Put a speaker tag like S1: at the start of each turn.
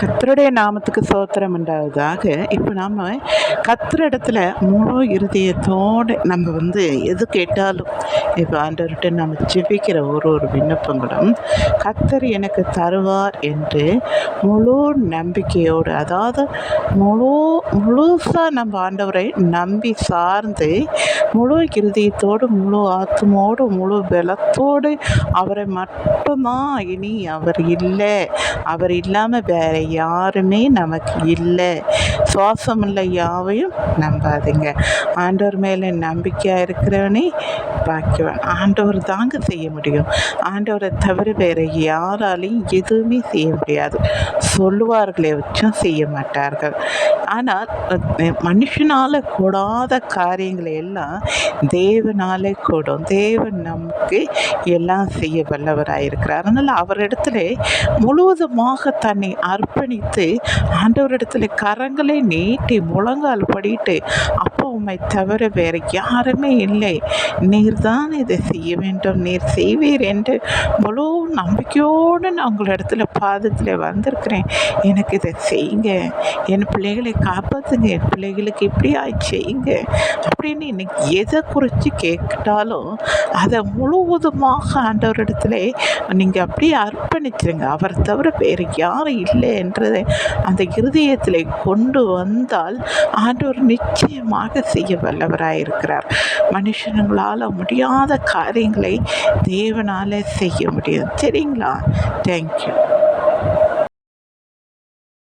S1: கத்தருடைய நாமத்துக்கு சோத்திரம் உண்டாவதாக. இப்போ நாம் கத்துற இடத்துல முழு இருதயத்தோடு நம்ம வந்து எது கேட்டாலும் இப்போ ஆண்டவர்கிட்ட நம்ம ஜெபிக்கிற ஒரு ஒரு விண்ணப்பங்களும் கத்தர் எனக்கு தருவார் என்று முழு நம்பிக்கையோடு அதாவது முழு முழுசாக நம்ம ஆண்டவரை நம்பி சார்ந்து முழு கிருதியத்தோடு முழு ஆத்மோடு முழு பலத்தோடு அவரை மட்டும்தான் இனி அவர் இல்லை. அவர் இல்லாமல் வேற யாருமே நமக்கு இல்லை. சுவாசமுள்ள யாவையும் நம்பாதீங்க. ஆண்டவர் மேலே நம்பிக்கையாக இருக்கிறவனே பாக்கியவான் ஆண்டவர் தாங்க செய்ய முடியும். ஆண்டவரை தவிர வேறு யாராலையும் எதுவுமே செய்ய முடியாது. சொல்லுவார்களே வச்சும் செய்ய மாட்டார்கள். ஆனால் மனுஷனால் கூடாத காரியங்களை எல்லாம் தேவனாலே கூடும். தேவன் நமக்கு எல்லாம் செய்ய வல்லவராக இருக்கிறார். அதனால் அவரிடத்துல முழுவதுமாக தன்னை அர்ப்பணித்து ஆண்டவரிடத்துல கரங்களை நீட்டி முழங்கால் படிட்டு அப்போ உம்மை தவிர வேறு யாருமே இல்லை. நீர்தான் இதை செய்ய வேண்டும். நீர் செய்வீர் என்று முழு நம்பிக்கையோடு நான் உங்களிடத்துல பாதத்தில் வந்திருக்கிறேன். எனக்கு இதை செய்யுங்க. என் பிள்ளைகளை காப்பாற்றுங்க என் பிள்ளைகளுக்கு இப்படி ஆய் செய்யுங்க. அப்படின்னு இன்னைக்கு எதை குறித்து கேட்டாலும் அதை முழுவதுமாக ஆண்டவரிடத்துல நீங்கள் அப்படியே அர்ப்பணிச்சிருங்க. அவர் தவிர வேறு யாரும் இல்லை என்றதை அந்த இருதயத்தில் கொண்டு வந்தால் ஆண்டவர் நிச்சயமாக செய்ய வல்லவராக இருக்கிறார். மனுஷனுங்களால் முடியாத காரியங்களை தேவனால் செய்ய முடியும் சரிங்களா தேங்க்யூ